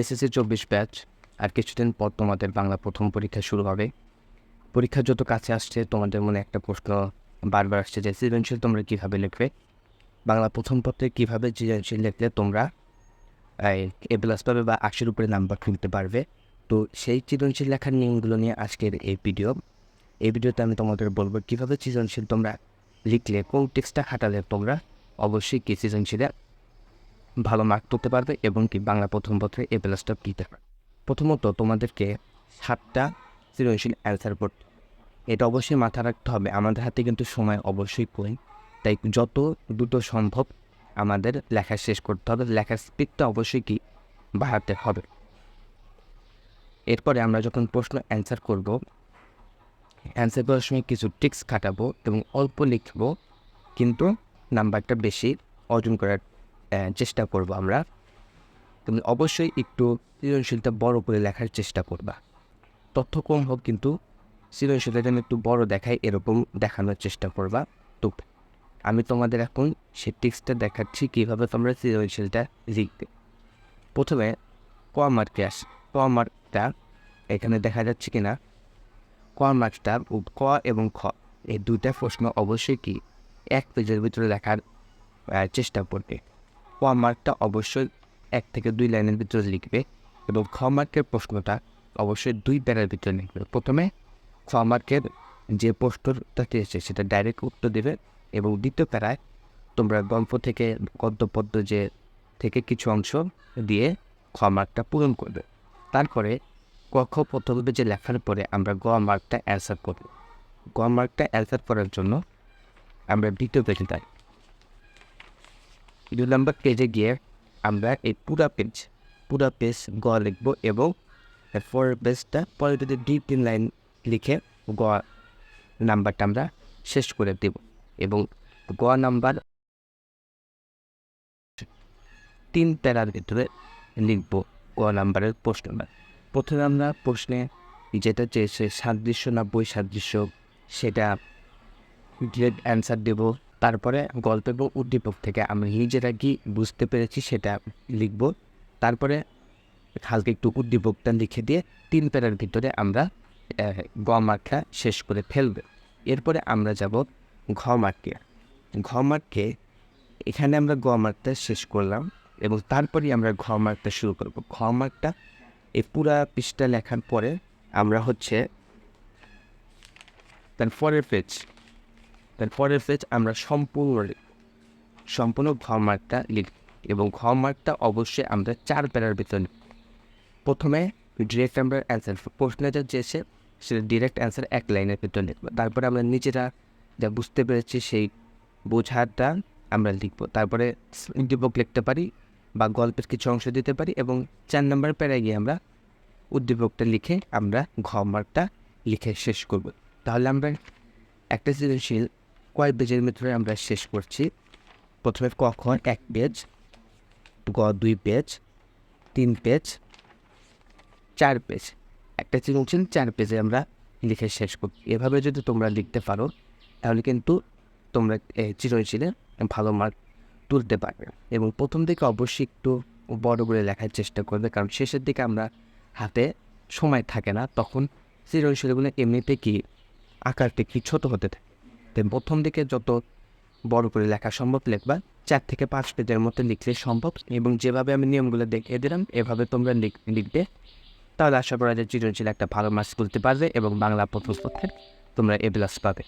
SSC চব্বিশ batch, আর কিছুদিন পর তোমাদের বাংলা প্রথম পরীক্ষা শুরু হবে। পরীক্ষা যত কাছে আসছে, তোমাদের মনে একটা প্রশ্ন বারবার আসছে যে, সৃজনশীল তোমরা কীভাবে লিখবে? বাংলা প্রথম পত্রে কীভাবে সৃজনশীল লিখলে তোমরা এ প্লাস পাবে বা আশির উপরে নাম্বার তুলতে পারবে? তো সেই সৃজনশীল লেখার নিয়মগুলো নিয়ে আজকের এই ভিডিও। এই ভিডিওতে আমি তোমাদের বলব কীভাবে সৃজনশীল তোমরা লিখলে, কোন টেক্সটটা খাটালে তোমরা অবশ্যই কি সৃজনশীলে ভালো মার্ক তুলতে পারবে এবং কি বাংলা প্রথম পত্রে এ প্লাসটা দিতে পারবে। প্রথমত তোমাদেরকে সাতটা সৃজনশীল অ্যান্সার করতে এটা অবশ্যই মাথায় রাখতে হবে। আমাদের হাতে কিন্তু সময় অবশ্যই কই তাই যত দ্রুত সম্ভব আমাদের লেখা শেষ করতে হবে। লেখার স্পিডটা অবশ্যই কি? বাড়াতে হবে। এরপরে আমরা যখন প্রশ্ন অ্যান্সার করব অ্যান্সার করার সময় কিছু টিক্স খাটাবো এবং অল্প লিখব, কিন্তু নাম্বারটা বেশি অর্জন করার চেষ্টা করব আমরা। তুমি অবশ্যই একটু সৃজনশীলটা বড় করে লেখার চেষ্টা করবা। তথ্য কম হোক কিন্তু সৃজনশীলটা যেন একটু বড় দেখায়, এরকম দেখানোর চেষ্টা করবা। তো আমি তোমাদের এখন সেই টিক্সটা দেখাচ্ছি, কীভাবে তোমরা সৃজনশীলটা লিখবে। প্রথমে ক মার্কে আস ক মার্কটা এখানে দেখা যাচ্ছে কি না ক মার্কটা ক এবং খ, এই দুইটা প্রশ্ন অবশ্যই কি এক পেজের ভিতরে লেখার চেষ্টা করবে। ক মার্কটা অবশ্যই এক থেকে দুই লাইনের ভিতরে লিখবে এবং খ মার্কের প্রশ্নটা অবশ্যই দুই প্যারার ভিতরে লিখবে। প্রথমে খ মার্কের যে প্রশ্নটা দিয়েছে সেটা ডাইরেক্ট উত্তর দেবে এবং দ্বিতীয় প্যারায় তোমরা গল্প থেকে, গদ্যপদ্য যে থেকে কিছু অংশ দিয়ে খ মার্কটা পূরণ করবে। তারপরে ক, খ প্রথমে যে লেখার পরে আমরা গ মার্কটা অ্যান্সার করব। গ মার্কটা অ্যান্সার করার জন্য আমরা দ্বিতীয় পেজে যাই। দুই নম্বর পেজে গিয়ে আমরা এই পুরা পেজ পুরা পেজ গ লিখব এবং পরের পেজটা পরে যদি দুই তিন লাইন লিখে গ নাম্বারটা আমরা শেষ করে দেব। এবং গ নাম্বার তিন প্যারার ভিতরে লিখব গ নাম্বারের প্রশ্নটা প্রথমে আমরা প্রশ্নে যেটা চেয়েছে সাদৃশ্য না বই সাদৃশ্য সেটা ডিরেক্ট অ্যান্সার দেব। তারপরে গল্প এবং উদ্দীপক থেকে আমরা নিজেরা কি বুঝতে পেরেছি সেটা লিখব। তারপরে হালকা একটু উদ্দীপকটা লিখে দিয়ে তিন প্যারার ভিতরে আমরা গ মার্কা শেষ করে ফেলব। এরপরে আমরা যাব ঘ মার্কে। ঘ মার্কে, এখানে আমরা গ মার্কটা শেষ করলাম এবং তারপরেই আমরা ঘ মার্কটা শুরু করব। ঘ মার্কটা এই পুরা পৃষ্ঠা লেখার পরে আমরা হচ্ছে, তার পরের পেজ তার পরের পেজ আমরা সম্পূর্ণ সম্পূর্ণ ঘ মার্কটা লিখব এবং ঘ মার্কটা অবশ্যই আমরা চার প্যারার ভিতরে। প্রথমে ডিরেক্ট আমরা অ্যান্সার প্রশ্নে যা চেয়েছে সেটা ডিরেক্ট অ্যান্সার এক লাইনের ভিতরে লিখব। তারপরে আমরা নিজেরা যা বুঝতে পেরেছি সেই বোঝাটা আমরা লিখব। তারপরে উদ্দীপক লিখতে পারি বা গল্পের কিছু অংশ দিতে পারি এবং চার নম্বর প্যারায় গিয়ে আমরা উদ্দীপকটা লিখে আমরা ঘ মার্কটা লিখে শেষ করব। তাহলে আমরা একটা সৃজনশীল কয় পেজের ভিতরে আমরা শেষ করছি। প্রথমে ক খ এক পেজ, গ, দুই পেজ, তিন পেজ, চার পেজ। একটা সৃজনশীল চার পেজে আমরা লিখে শেষ করি এভাবে যদি তোমরা লিখতে পারো, তাহলে কিন্তু তোমরা সৃজনশীলে ভালো মার্ক তুলতে পারবে। এবং প্রথম দিকে অবশ্যই একটু বড় করে লেখার চেষ্টা করবে, কারণ শেষের দিকে আমরা হাতে সময় থাকে না। তখন সৃজনশীলগুলো এমনিতে কি আকারটা কি ছোটো হতে থাকে? তাই প্রথম দিকে যত বড় করে লেখা সম্ভব লেখবা, চার থেকে পাঁচ পেজের মধ্যে লিখলে সম্ভব এবং যেভাবে আমি নিয়মগুলো দেখিয়ে দিলাম, এভাবে তোমরা লিখ- লিখবে। তাহলে আশা করা যায় সৃজনশীল একটা ভালো মার্কস তুলতে পারবে এবং বাংলা প্রথম পক্ষের তোমরা এ প্লাস পাবে।